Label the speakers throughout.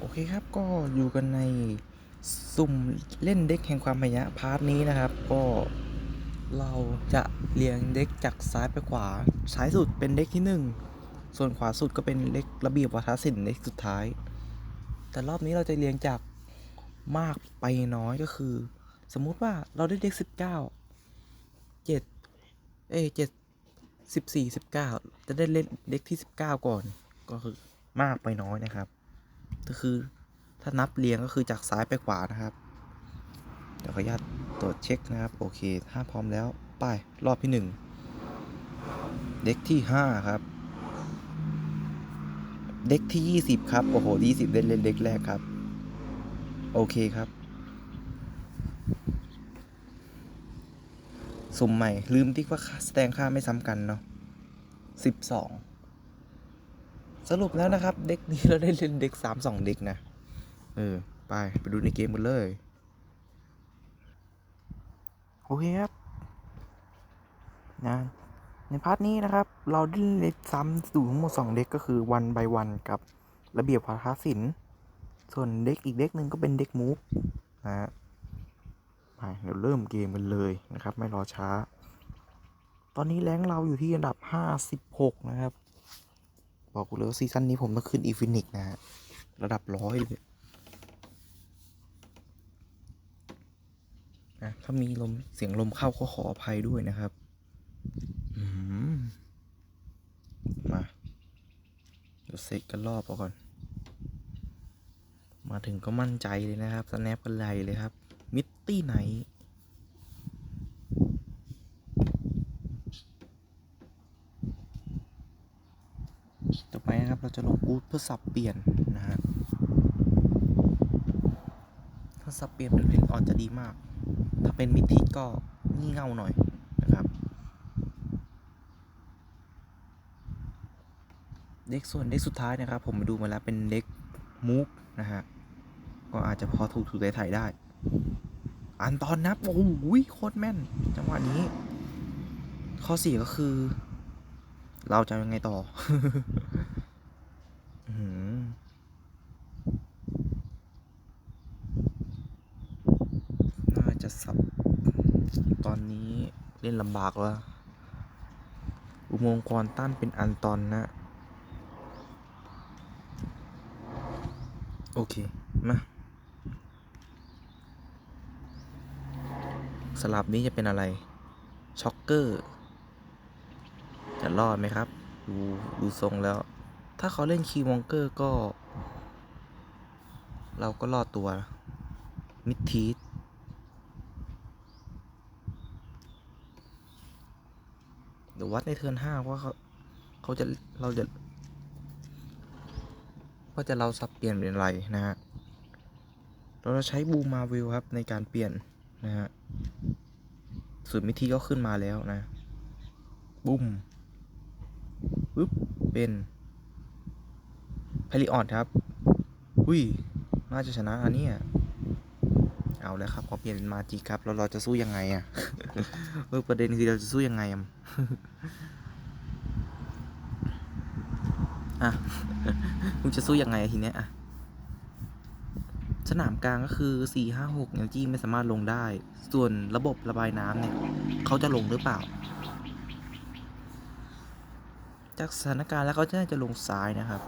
Speaker 1: โอเคครับก็อยู่กันในสุ่มเล่นเด็กแห่งความพยะพาร์ทนี้นะครับ ก็เราจะเรียงเด็กจากซ้ายไปขวาซ้ายสุดเป็นเด็กที่หนึ่งส่วนขวาสุดก็เป็นเด็กระเบียบวัฒนศิลป์เด็กสุดท้าย แต่รอบนี้เราจะเรียงจากมากไปน้อยก็คือ สมมุติว่าเราได้เด็กสิบเก้าเจ็ดเอ้เจ็ดสิบสี่สิบเก้าจะได้เล่นเด็กที่สิบเก้าก่อนก็คือมากไปน้อยนะครับ คือถ้านับเรียงก็คือจากซ้ายไปขวานะครับ เดี๋ยวขออนุญาตตรวจเช็คนะครับ โอเค ถ้าพร้อมแล้ว ไป รอบที่หนึ่งเด็กที่ห้าครับ เด็กที่ยี่สิบครับ โอ้โหยี่สิบเล่นเล่นเด็กแรกครับ โอเคครับ สุ่มใหม่ ลืมที่ว่าค่าแสดงค่าไม่ซ้ำกันเนาะสิบ สรุปแล้วนะครับ เด็กนี้เราได้เล่นเด็กสามสองเด็กนะ เออ ไป ไปดูในเกมกันเลย โอเคครับนะในพาร์ทนี้นะครับ เราได้เล่นซ้ำอยู่ทั้งหมดสองเด็กก็คือวันใบวันกับระเบียบวาทศิลป์ส่วนเด็กอีกเด็กหนึ่งก็เป็นเด็กมูฟนะฮะไปเดี๋ยวเริ่มเกมกันเลยนะครับ ไม่รอช้า ตอนนี้แรงเราอยู่ที่อันดับ 56 นะครับ บอกกูเลยว่าซีซั่นนี้ผมต้องขึ้นอีฟินิกนะฮะ ระดับร้อยเลยนะถ้ามีลมเสียงลมเข้าก็ขออภัยด้วยนะครับมมาเดี๋ยวเซ็กกันรอบเอาก่อน มาถึงก็มั่นใจเลยนะครับสแนปกันไหลเลยครับ มิตตี้ไหน ต่อไปนะครับ เราจะลงกูด เพื่อสับเปลี่ยนนะฮะถ้าสับเปลี่ยนเป็นเพนออนจะดีมาก ถ้าเป็นมิติก็งี่เง่าหน่อยนะครับ เด็กส่วนเด็กสุดท้ายนะครับ ผมมาดูมาแล้วเป็นเด็กมูฟนะฮะก็อาจจะพอถูกถูกไถ่ายได้ อันตอนนับโอ้โหโคตรแม่น จังหวะนี้ ข้อเสียก็คือ เราจะยังไงต่อหือน่าจะสับ ตอนนี้เล่นลำบากแล้ว อุโมงค์ควอนตันเป็นอันตอนนะ โอเค มา สลับนี้จะเป็นอะไร ช็อกเกอร์ จะรอดไหมครับ ดูดูทรงแล้ว ถ้าเขาเล่นคีย์มองเกอร์ก็ เราก็รอดตัว มิดทีส ดี๋ยววัดในเทิร์นห้าว่าเขาเขาจะเราจะว่าจะเราสับเปลี่ยนเป็นอะไรนะฮะเราจะใช้บูมมาวิลครับในการเปลี่ยนนะฮะส่วนมิทีก็ขึ้นมาแล้วนะบุ้มปึ๊บเป็นพลิออนครับอุ้ยน่าจะชนะอันนี้ เอาแล้วครับขอเปลี่ยนเป็นมาจิครับแล้วเราจะสู้ยังไงอะเออประเด็นคือเราจะสู้ยังไงอะอะมึงจะสู้ยังไงทีเนี้ยอะสนามกลางก็คือสี่ห้าหกเนี่ยจี้ไม่สามารถลงได้ ส่วนระบบระบายน้ำเนี่ยเขาจะลงหรือเปล่า จากสถานการณ์แล้วเขาจะน่าจะลงซ้ายนะครับ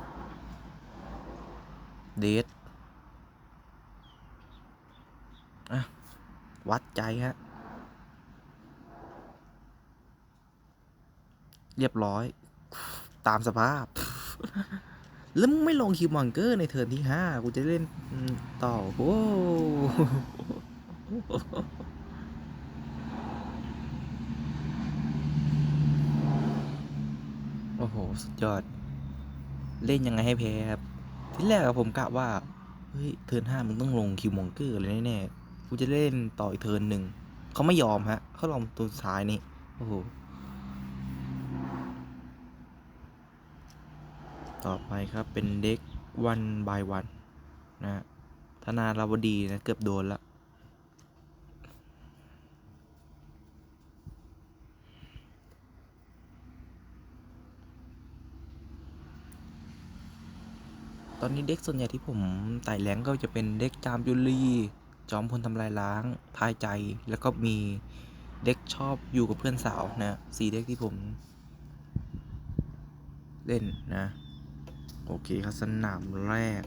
Speaker 1: เดทอะ วัดใจฮะ เรียบร้อย ตามสภาพ แล้วมึงไม่ลงคิวมอนเกอร์ในเทิร์นที่ห้ากูจะเล่นต่อโอ้โอ้โห สุดยอด เล่นยังไงให้แพ้ครับ ที่แรกผมกะว่า เฮ้ย เทิร์นห้ามึงต้องลงคิวมองเกอร์เลยแน่ๆ กูจะเล่นต่ออีกเทิร์นหนึ่งเขาไม่ยอมฮะเขาลองตัวสุดท้ายนี่โอ้โหต่อไปครับเป็นเด็กวันบายวันนะธนาราวดีนะ เกือบโดนละตอนนี้เด็กส่วนใหญ่ที่ผมไต่แรงก็จะเป็นเด็กจามจุลี จอมพลทำลายล้าง ทายใจ แล้วก็มีเด็กชอบอยู่กับเพื่อนสาวนะสี่เด็กที่ผมเล่นนะ โอเคครับสนามแรก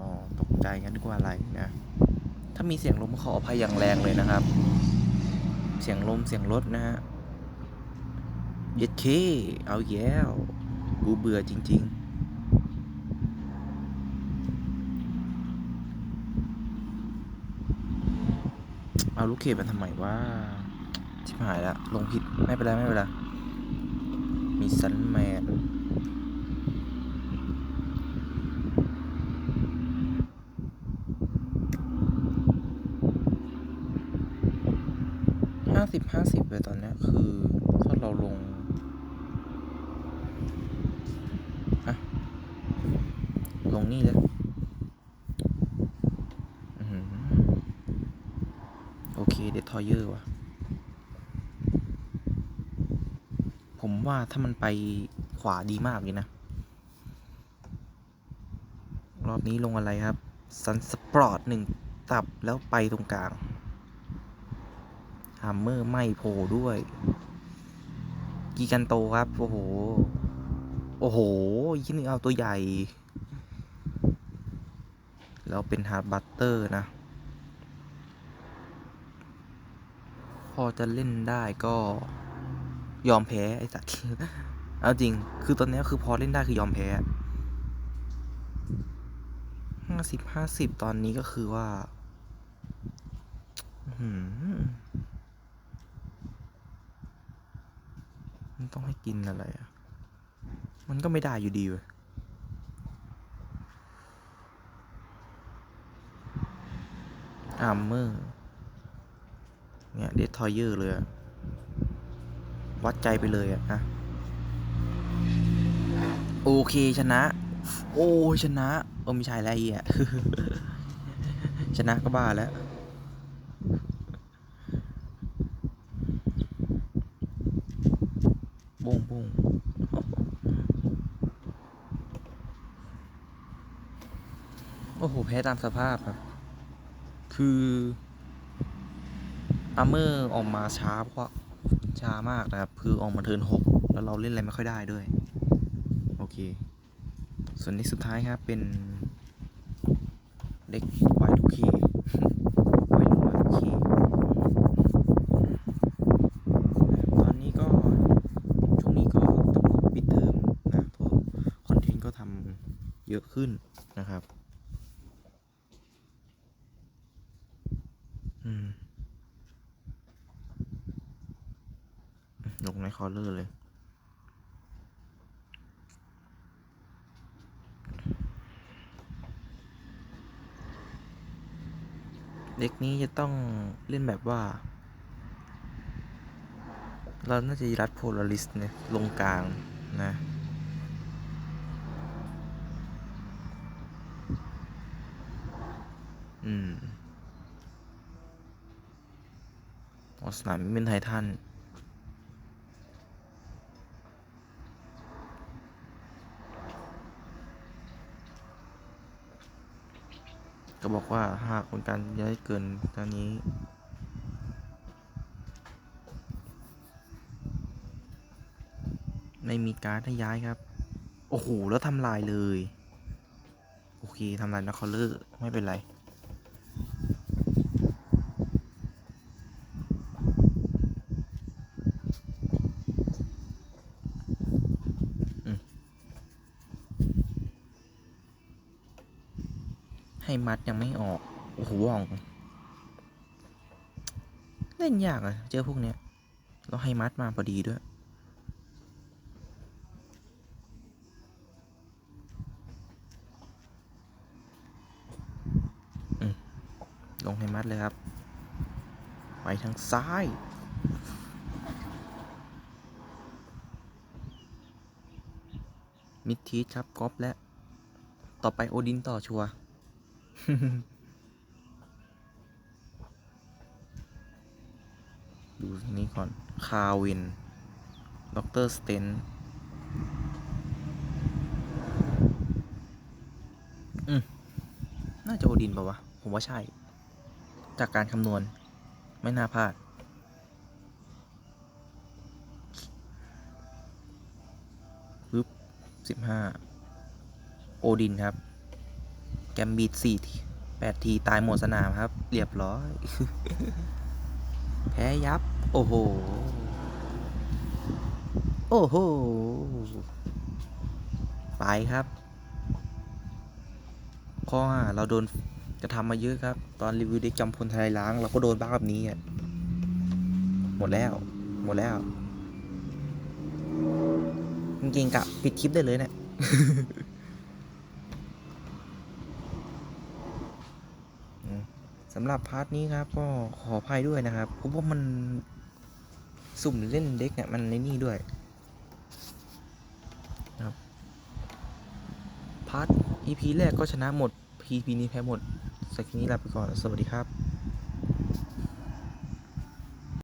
Speaker 1: อ๋อ ตกใจงั้นกว่าอะไรนะ ถ้ามีเสียงลมขออภัยอย่างแรงเลยนะครับ เสียงลมเสียงรถนะฮะเย็ดเค เอาแย้ว กูเบื่อจริง ๆ เอาลูกเขบมาทำไมว่าชิบหายแล้วลงผิดไม่เป็นไรไม่เป็นไรมีซันแมนห้าสิบห้าสิบเลยตอนนี้คือถ้าเราลงอะลงนี่เลยอื้อหือโอเค เด ทอยเยอร์วะผมว่าถ้ามันไปขวาดีมากเลยนะ รอบนี้ลงอะไรครับ ซันสปอร์ตหนึ่งตับแล้วไปตรงกลางฮัมเมอร์ไม่โผล่ด้วย กีกันโตครับ โอ้โห โอ้โหยี่นึงเอาตัวใหญ่ แล้วเป็นฮาร์ดบัตเตอร์นะ อจะเล่นได้ก็ยอมแพ้ไอ้สัตว์เอาจริง คือตอนนี้คือพอเล่นได้คือยอมแพ้ห้าสิบห้าสิบตอนนี้ก็คือว่าหืมันต้องให้กินอะไรอะ มันก็ไม่ได้อยู่ดีเว้ยอาร์เมอร์ เนี่ยเดททอยเยอร์เลยวัดใจไปเลยอะนะโอเคชนะ โอ้ชนะเออไม่ใช่แล้วไอ้เหี้ยชนะก็บ้าแล้วบุ้งบุ้งโอ้โหแพ้ตามสภาพครับ คือ อาเมอร์ออกมาช้าเพราะช้ามากนะครับ คือออกมาเทินหกแล้วเราเล่นอะไรไม่ค่อยได้ด้วย โอเค ส่วนนี้สุดท้ายครับเป็นเด็กวายทุกคีวายรุ่นวายทุกคีตอนนี้ก็ ช่วงนี้ก็ต้องปิดเทอมนะพวกคอนเทนต์ก็ทำเยอะขึ้นนะครับ อืม ลงในค อลเลอร์เลย เด็กนี้จะต้องเล่นแบบว่า เราน่าจะรัดโพลาริสเนี่ยลงกลางนะอืมอสนามเป็นไททัน ก็บอกว่าหากคนการย้ายเกินตอนนี้ ไม่มีการให้ย้ายครับ โอ้โห แล้วทำลายเลย โอเคทำลายนักคอลเลอร์ ไม่เป็นไร มัดยังไม่ออก โอ้โหว่องเล่นยากอะเจอพวกเนี้ยแล้วให้มัดมาพอดีด้วย ลงให้มัดเลยครับ ไปทางซ้ายมิดทีสครับก๊อปและ ต่อไปโอดินต่อชัวร์ ดูนี่ก่อน คาวิน ด็อกเตอร์สเตนอืม น่าจะโอดินป่าวะ ผมว่าใช่ จากการคำนวณ ไม่น่าพลาด ปึ๊บสิบห้า โอดินครับ แกมบีดสี่ทีแปดทีตายหมดสนามครับ เรียบร้อย แพ้ยับ โอ้โห โอ้โห ไปครับ ข้อห้าเราโดนกระทำมาเยอะครับ ตอนรีวิวเด็กจำพลไทยล้าง เราก็โดนบ้าแบบนี้อะหมดแล้ว หมดแล้วจริงๆกะปิดคลิปได้เลยเนี่ย อืม สำหรับพาร์ทนี้ครับก็ขออภัยด้วยนะครับเพราะว่ามันสุ่มเล่นเด็กเนี่ยมันในนี่ด้วยนะครับพาร์ท EP แรกก็ชนะหมด PP นี้แพ้หมดสักนี้ลาไปก่อนสวัสดีครับ